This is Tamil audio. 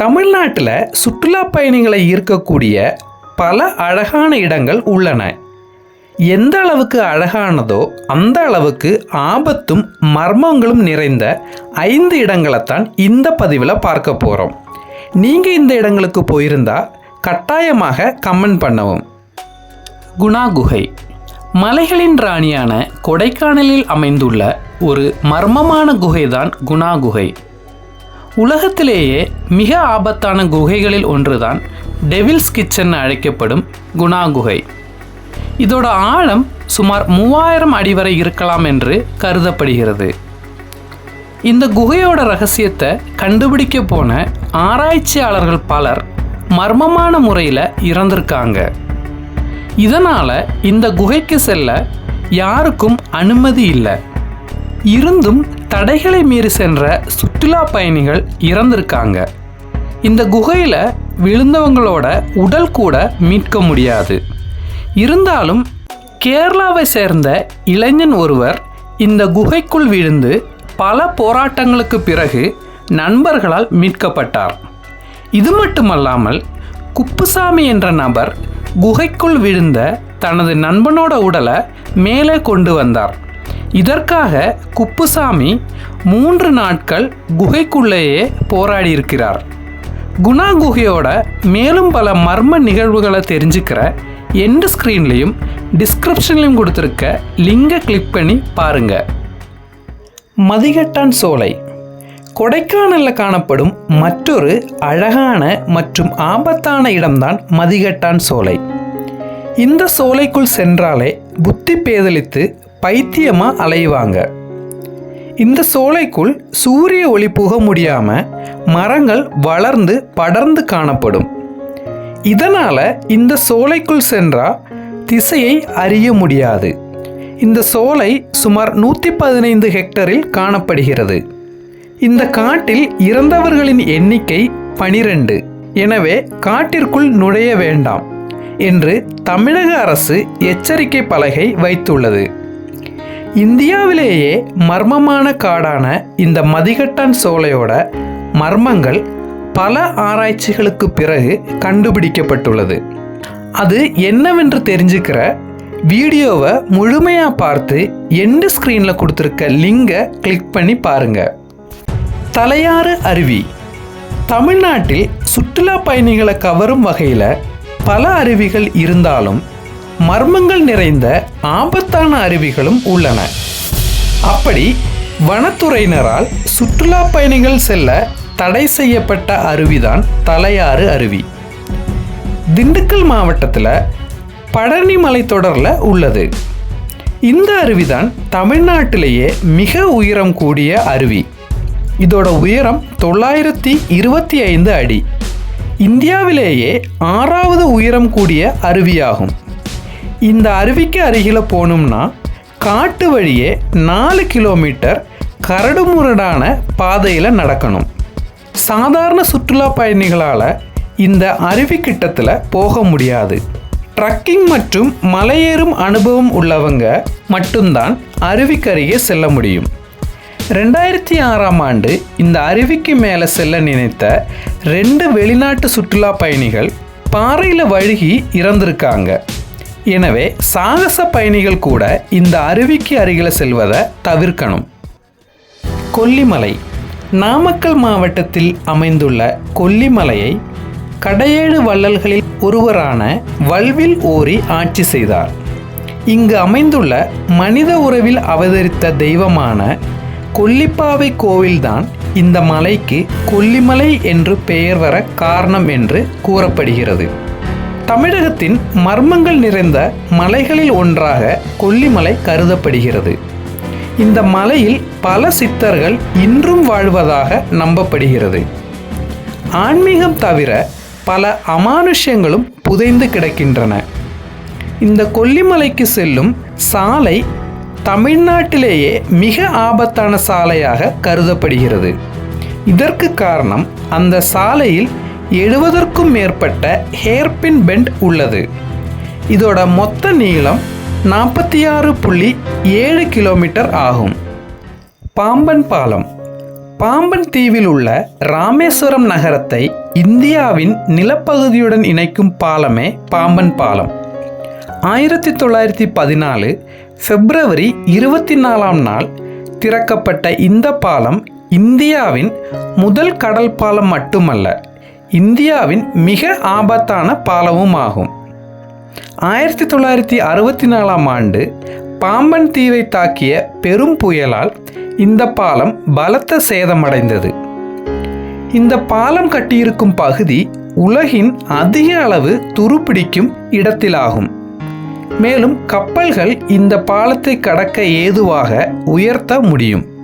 தமிழ்நாட்டில் சுற்றுலா பயணிகளை ஈர்க்கக்கூடிய பல அழகான இடங்கள் உள்ளன. எந்த அளவுக்கு அழகானதோ அந்த அளவுக்கு ஆபத்தும் மர்மங்களும் நிறைந்த ஐந்து இடங்களைத்தான் இந்த பதிவில் பார்க்க போகிறோம் நீங்கள் இந்த இடங்களுக்கு போயிருந்தா கட்டாயமாக கமெண்ட் பண்ணவும். குணா குகை மலைகளின் ராணியான கொடைக்கானலில் அமைந்துள்ள ஒரு மர்மமான குகைதான் குணா குகை உலகத்திலேயே மிக ஆபத்தான குகைகளில் ஒன்றுதான் டெவில்ஸ் கிச்சன் அழைக்கப்படும் குணா குகை இதோட ஆழம் சுமார் மூவாயிரம் அடி வரை இருக்கலாம் என்று கருதப்படுகிறது. இந்த குகையோட ரகசியத்தை கண்டுபிடிக்க போன ஆராய்ச்சியாளர்கள் பலர் மர்மமான முறையில் இறந்திருக்காங்க. இதனால் இந்த குகைக்கு செல்ல யாருக்கும் அனுமதி இல்லை. இருந்தும் தடைகளை மீறி சென்ற சுற்றுலா பயணிகள் இறந்திருக்காங்க. இந்த குகையில் விழுந்தவங்களோட உடல் கூட மீட்க முடியாது. இருந்தாலும் கேரளாவை சேர்ந்த இளைஞன் ஒருவர் இந்த குகைக்குள் விழுந்து பல போராட்டங்களுக்கு பிறகு நண்பர்களால் மீட்கப்பட்டார். இது மட்டுமல்லாமல் குப்புசாமி என்ற நபர் குகைக்குள் விழுந்த தனது நண்பனோட உடலை மேலே கொண்டு வந்தார். இதற்காக குப்புசாமி மூன்று நாட்கள் குகைக்குள்ளேயே போராடி இருக்கிறார் குணா குகையோட மேலும் பல மர்ம நிகழ்வுகளை தெரிஞ்சுக்கிற எண்டு ஸ்க்ரீன்லையும் டிஸ்கிரிப்ஷன்லையும் கொடுத்துருக்க லிங்கை கிளிக் பண்ணி பாருங்கள் மதிகட்டான் சோலை. கொடைக்கானலில் காணப்படும் மற்றொரு அழகான மற்றும் ஆபத்தான இடம்தான் மதிகட்டான் சோலை. இந்த சோலைக்குள் சென்றாலே புத்தி பேதலித்து பைத்தியமாக அலைவாங்க. இந்த சோலைக்குள் சூரிய ஒளி புக முடியாமல் மரங்கள் வளர்ந்து படர்ந்து காணப்படும். இதனால் இந்த சோலைக்குள் சென்றால் திசையை அறிய முடியாது. இந்த சோலை சுமார் நூற்றி பதினைந்து ஹெக்டரில் காணப்படுகிறது. இந்த காட்டில் இறந்தவர்களின் எண்ணிக்கை பனிரெண்டு. எனவே காட்டிற்குள் நுழைய வேண்டாம் என்று தமிழக அரசு எச்சரிக்கை பலகை வைத்துள்ளது. இந்தியாவிலேயே மர்மமான காடான இந்த மதிகட்டான் சோலையோட மர்மங்கள் பல ஆராய்ச்சிகளுக்கு பிறகு கண்டுபிடிக்கப்பட்டுள்ளது. அது என்னவென்று தெரிஞ்சுக்கிற வீடியோவை முழுமையாக பார்த்து எண்டு ஸ்க்ரீனில் கொடுத்துருக்க லிங்கை கிளிக் பண்ணி பாருங்க. தலையாறு அருவி. தமிழ்நாட்டில் சுற்றுலா பயணிகளை கவரும் வகையில் பல அருவிகள் இருந்தாலும் மர்மங்கள் நிறைந்த ஆபத்தான அருவிகளும் உள்ளன. அப்படி வனத்துறையினரால் சுற்றுலா பயணிகள் செல்ல தடை செய்யப்பட்ட அருவிதான் தலையாறு அருவி. திண்டுக்கல் மாவட்டத்தில் பழனி மலைத்தொடரில் உள்ளது. இந்த அருவிதான் தமிழ்நாட்டிலேயே மிக உயரம் கூடிய அருவி. இதோட உயரம் தொள்ளாயிரத்தி இருபத்தி ஐந்து அடி. இந்தியாவிலேயே ஆறாவது உயரம் கூடிய அருவியாகும். இந்த அருவிக்கு அருகில் போகணும்னா காட்டு வழியே நாலு கிலோமீட்டர் கரடுமுரடான பாதையில் நடக்கணும். சாதாரண சுற்றுலா பயணிகளால் இந்த அருவி கிட்டத்தில் போக முடியாது. ட்ரக்கிங் மற்றும் மலையேறும் அனுபவம் உள்ளவங்க மட்டும்தான் அருவிக்கருகே செல்ல முடியும். ரெண்டாயிரத்தி ஆறாம் ஆண்டு இந்த அருவிக்கு மேலே செல்ல நினைத்த ரெண்டு வெளிநாட்டு சுற்றுலா பயணிகள் பாறையில் வழுகி இறந்திருக்காங்க. எனவே சாகச பயணிகள் கூட இந்த அருவிக்கு அருகில் செல்வதை தவிர்க்கணும். கொல்லிமலை நாமக்கல் மாவட்டத்தில் அமைந்துள்ள கொல்லிமலையை கடையேழு வள்ளல்களில் ஒருவரான வல்வில் ஓரி ஆட்சி செய்தார். இங்கு அமைந்துள்ள மனித உறவில் அவதரித்த தெய்வமான கொல்லிப்பாவை கோவில்தான் இந்த மலைக்கு கொல்லிமலை என்று பெயர் வர காரணம் என்று கூறப்படுகிறது. தமிழகத்தின் மர்மங்கள் நிறைந்த மலைகளில் ஒன்றாக கொல்லிமலை கருதப்படுகிறது. இந்த மலையில் பல சித்தர்கள் இன்றும் வாழ்வதாக நம்பப்படுகிறது. ஆன்மீகம் தவிர பல அமானுஷ்யங்களும் புதைந்து கிடக்கின்றன. இந்த கொல்லிமலைக்கு செல்லும் சாலை தமிழ்நாட்டிலேயே மிக ஆபத்தான சாலையாக கருதப்படுகிறது. இதற்கு காரணம் அந்த சாலையில் எழுபதற்கும் மேற்பட்ட ஹேர்பின் பெண்ட் உள்ளது. இதோட மொத்த நீளம் நாற்பத்தி ஆறு புள்ளி ஏழு கிலோமீட்டர் ஆகும். பாம்பன் பாலம். பாம்பன் தீவில் உள்ள ராமேஸ்வரம் நகரத்தை இந்தியாவின் நிலப்பகுதியுடன் இணைக்கும் பாலமே பாம்பன் பாலம். ஆயிரத்தி தொள்ளாயிரத்தி பதினாலு பிப்ரவரி இருபத்தி நாலாம் நாள் திறக்கப்பட்ட இந்த பாலம் இந்தியாவின் முதல் கடல் பாலம் மட்டுமல்ல இந்தியாவின் மிக ஆபத்தான பாலமும் ஆகும் ஆயிரத்தி தொள்ளாயிரத்தி அறுபத்தி நாலாம் ஆண்டு பாம்பன் தீவை தாக்கிய பெரும் புயலால் இந்த பாலம் பலத்த சேதமடைந்தது. இந்த பாலம் கட்டியிருக்கும் பகுதி உலகின் அதிக அளவு துருப்பிடிக்கும் இடத்திலாகும். மேலும் கப்பல்கள் இந்த பாலத்தை கடக்க ஏதுவாக உயர்த்த முடியும்.